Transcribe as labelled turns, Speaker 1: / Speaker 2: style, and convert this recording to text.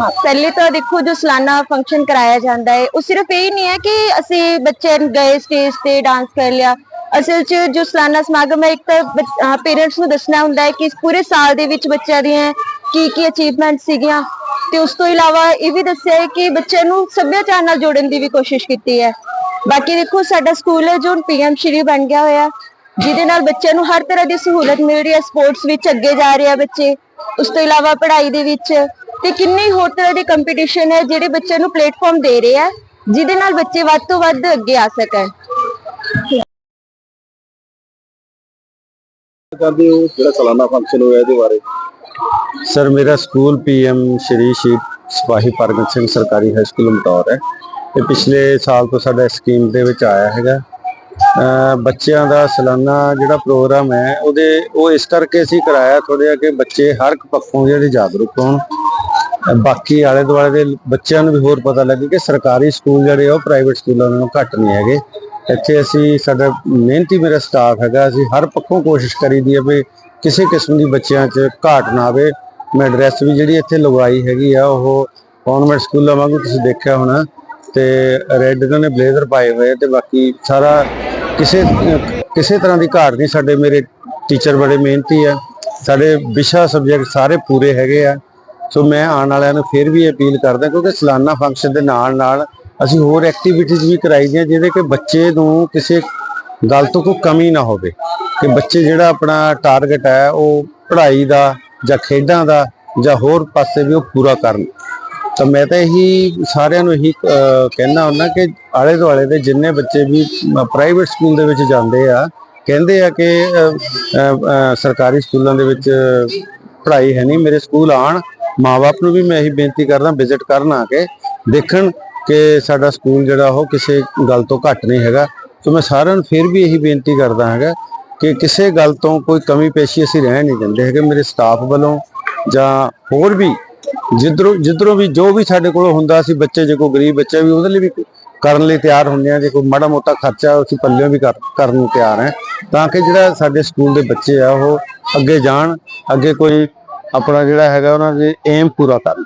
Speaker 1: ਪਹਿਲੇ ਤਾਂ ਦੇਖੋ ਜੋ ਸਾਲਾਨਾ ਫੰਕਸ਼ਨ ਕਰਾਇਆ ਜਾਂਦਾ ਹੈ, ਉਹ ਸਿਰਫ ਇਹ ਨਹੀਂ ਹੈ ਕਿ ਅਸੀਂ ਬੱਚੇ ਗਏ ਸਟੇਜ ਤੇ ਡਾਂਸ ਕਰ ਲਿਆ। ਅਸਲ 'ਚ ਜੋ ਸਾਲਾਨਾ ਸਮਾਗਮ ਹੈ, ਇੱਕ ਤਾਂ ਪੇਰੈਂਟਸ ਨੂੰ ਦੱਸਣਾ ਹੁੰਦਾ ਹੈ ਕਿ ਇਸ ਪੂਰੇ ਸਾਲ ਦੇ ਵਿੱਚ ਬੱਚਿਆਂ ਦੀਆਂ ਕੀ ਕੀ ਅਚੀਵਮੈਂਟ ਸੀਗੀਆਂ। ਤੇ ਉਸ ਤੋਂ ਇਲਾਵਾ ਇਹ ਵੀ ਦੱਸਿਆ ਹੈ ਕਿ ਬੱਚਿਆਂ ਨੂੰ ਸੱਭਿਆਚਾਰ ਨਾਲ ਜੋੜਨ ਦੀ ਵੀ ਕੋਸ਼ਿਸ਼ ਕੀਤੀ ਹੈ। ਬਾਕੀ ਦੇਖੋ ਸਾਡਾ ਸਕੂਲ ਹੈ, ਜੋ ਪੀਐਮ ਸ਼੍ਰੀ ਬਣ ਗਿਆ ਹੋਇਆ। ਜਿਹਦੇ ਨਾਲ ਬੱਚਿਆਂ ਨੂੰ ਹਰ ਤਰ੍ਹਾਂ ਦੀ ਸਹੂਲਤ ਮਿਲ ਰਹੀ ਹੈ ਸਪੋਰਟਸ ਵਿੱਚ ਅੱਗੇ ਜਾ ਰਹੇ ਆ ਬੱਚੇ। ਉਸ ਤੋਂ ਇਲਾਵਾ ਪੜ੍ਹਾਈ ਦੇ ਵਿੱਚ ਤੇ ਕਿੰਨੀ ਹੋਰ ਤਰ੍ਹਾਂ ਦੇ ਕੰਪੀਟੀਸ਼ਨ ਹੈ ਜਿਹੜੇ ਬੱਚਿਆਂ ਨੂੰ ਪਲੇਟਫਾਰਮ ਦੇ ਰਹੇ ਆ ਜਿਹਦੇ ਨਾਲ ਬੱਚੇ ਵੱਧ ਤੋਂ ਵੱਧ ਅੱਗੇ ਆ ਸਕਣ?
Speaker 2: ਕਰਦੇ ਹੋ ਜਿਹੜਾ ਸਾਲਾਨਾ ਫੰਕਸ਼ਨ ਹੋਇਆ ਇਹਦੇ ਬਾਰੇ?
Speaker 3: ਸਰ ਮੇਰਾ ਸਕੂਲ ਪੀਐਮ ਸ਼੍ਰੀ ਸ਼ਹੀਦ ਸਿਪਾਹੀ ਪਰਗਟ ਸਿੰਘ ਸਰਕਾਰੀ ਹਾਈ ਸਕੂਲ ਮਟੌਰ ਹੈ। ਇਹ ਪਿਛਲੇ ਸਾਲ ਤੋਂ ਸਾਡਾ ਸਕੀਮ ਦੇ ਵਿੱਚ ਆਇਆ ਹੈਗਾ। ਬੱਚਿਆਂ ਦਾ ਸਾਲਾਨਾ ਜਿਹੜਾ ਪ੍ਰੋਗਰਾਮ ਹੈ ਉਹਦੇ ਉਹ ਇਸ ਕਰਕੇ ਅਸੀਂ ਕਰਾਇਆ ਜਿਹਾ ਕਿ ਬੱਚੇ ਹਰ ਇੱਕ ਪੱਖੋਂ ਜਿਹੜੇ ਜਾਗਰੂਕ ਹੋਣ। ਬਾਕੀ ਆਲੇ ਦੁਆਲੇ ਦੇ ਬੱਚਿਆਂ ਨੂੰ ਵੀ ਹੋਰ ਪਤਾ ਲੱਗੇ ਕਿ ਸਰਕਾਰੀ ਸਕੂਲ ਜਿਹੜੇ ਆ, ਉਹ ਪ੍ਰਾਈਵੇਟ ਸਕੂਲਾਂ ਨਾਲੋਂ ਘੱਟ ਨਹੀਂ ਹੈਗੇ। ਇੱਥੇ ਅਸੀਂ, ਸਾਡਾ ਮਿਹਨਤੀ ਮੇਰਾ ਸਟਾਫ ਹੈਗਾ, ਅਸੀਂ ਹਰ ਪੱਖੋਂ ਕੋਸ਼ਿਸ਼ ਕਰੀਦੀ ਹੈ ਵੀ ਕਿਸੇ ਕਿਸਮ ਦੀ ਬੱਚਿਆਂ 'ਚ ਘਾਟ ਨਾ ਆਵੇ। ਮੈਂ ਐਡਰੈਸ ਵੀ ਜਿਹੜੀ ਇੱਥੇ ਲਗਵਾਈ ਹੈਗੀ ਆ, ਉਹ ਕਨਵੈਂਟ ਸਕੂਲਾਂ ਵਾਂਗੂ ਤੁਸੀਂ ਦੇਖਿਆ ਹੋਣਾ ਤੇ ਰੈੱਡ ਇਹਨਾਂ ਨੇ ਬਲੇਜ਼ਰ ਪਾਏ ਹੋਏ ਆ ਤੇ ਬਾਕੀ ਸਾਰਾ ਕਿਸੇ ਕਿਸੇ ਤਰ੍ਹਾਂ ਦੀ ਘਾਟ ਨਹੀਂ। ਸਾਡੇ ਮੇਰੇ ਟੀਚਰ ਬੜੇ ਮਿਹਨਤੀ ਆ। ਸਾਡੇ ਵਿਸ਼ਾ ਸਬਜੈਕਟ ਸਾਰੇ ਪੂਰੇ ਹੈਗੇ ਆ। ਸੋ ਮੈਂ ਆਉਣ ਵਾਲਿਆਂ ਨੂੰ ਫਿਰ ਵੀ ਅਪੀਲ ਕਰਦਾ ਕਿਉਂਕਿ ਸਾਲਾਨਾ ਫੰਕਸ਼ਨ ਦੇ ਨਾਲ ਨਾਲ ਅਸੀਂ ਹੋਰ ਐਕਟੀਵਿਟੀਜ਼ ਵੀ ਕਰਾਈ ਦੀਆਂ ਜਿਹਦੇ ਕਿ ਬੱਚੇ ਨੂੰ ਕਿਸੇ ਗੱਲ ਤੋਂ ਕੋਈ ਕਮੀ ਨਾ ਹੋਵੇ। ਕਿ ਬੱਚੇ ਜਿਹੜਾ ਆਪਣਾ ਟਾਰਗੇਟ ਹੈ ਉਹ ਪੜ੍ਹਾਈ ਦਾ ਜਾਂ ਖੇਡਾਂ ਦਾ ਜਾਂ ਹੋਰ ਪਾਸੇ ਵੀ ਉਹ ਪੂਰਾ ਕਰਨ। ਤਾਂ ਮੈਂ ਤਾਂ ਇਹੀ ਸਾਰਿਆਂ ਨੂੰ ਇਹੀ ਅਹ, ਕਹਿਣਾ ਹੁੰਦਾ ਕਿ ਆਲੇ ਦੁਆਲੇ ਦੇ ਜਿੰਨੇ ਬੱਚੇ ਵੀ ਪ੍ਰਾਈਵੇਟ ਸਕੂਲ ਦੇ ਵਿੱਚ ਜਾਂਦੇ ਆ ਕਹਿੰਦੇ ਆ ਕਿ ਸਰਕਾਰੀ ਸਕੂਲਾਂ ਦੇ ਵਿੱਚ ਪੜ੍ਹਾਈ ਹੈ ਨਹੀਂ ਮੇਰੇ ਸਕੂਲ ਆਣ ਮਾਪੇ ਨੂੰ ਵੀ ਮੈਂ ਇਹੀ ਬੇਨਤੀ ਕਰਦਾ ਵਿਜ਼ਿਟ ਕਰਨ ਆ ਕੇ, ਦੇਖਣ ਕਿ ਸਾਡਾ ਸਕੂਲ ਜਿਹੜਾ ਉਹ ਕਿਸੇ ਗੱਲ ਤੋਂ ਘੱਟ ਨਹੀਂ ਹੈਗਾ। ਸੋ ਮੈਂ ਸਾਰਿਆਂ ਨੂੰ ਫਿਰ ਵੀ ਇਹੀ ਬੇਨਤੀ ਕਰਦਾ ਹੈਗਾ ਕਿ ਕਿਸੇ ਗੱਲ ਤੋਂ ਕੋਈ ਕਮੀ ਪੇਸ਼ੀ ਅਸੀਂ ਰਹਿ ਨਹੀਂ ਦਿੰਦੇ ਹੈਗੇ। ਮੇਰੇ ਸਟਾਫ ਵੱਲੋਂ ਜਾਂ ਹੋਰ ਵੀ ਜਿੱਧਰੋਂ ਜਿੱਧਰੋਂ ਵੀ ਜੋ ਵੀ ਸਾਡੇ ਕੋਲ ਹੁੰਦਾ ਸੀ ਬੱਚੇ ਜੇ ਕੋਈ ਗਰੀਬ ਬੱਚਾ ਵੀ ਉਹਦੇ ਲਈ ਵੀ ਕਰਨ ਲਈ ਤਿਆਰ ਹੁੰਦੇ ਆ ਜੇ ਕੋਈ ਮਾੜਾ ਮੋਟਾ ਖਰਚਾ ਅਸੀਂ ਪੱਲਿਓਂ ਵੀ ਕਰ- ਕਰਨ ਨੂੰ ਤਿਆਰ ਹੈ। ਤਾਂ ਕਿ ਜਿਹੜਾ ਸਾਡੇ ਸਕੂਲ ਦੇ ਬੱਚੇ ਆ, ਉਹ ਅੱਗੇ ਜਾਣ, ਅੱਗੇ ਕੋਈ ਆਪਣਾ ਜਿਹੜਾ ਹੈਗਾ ਉਹਨਾਂ ਦੇ ਏਮ ਪੂਰਾ ਕਰਨ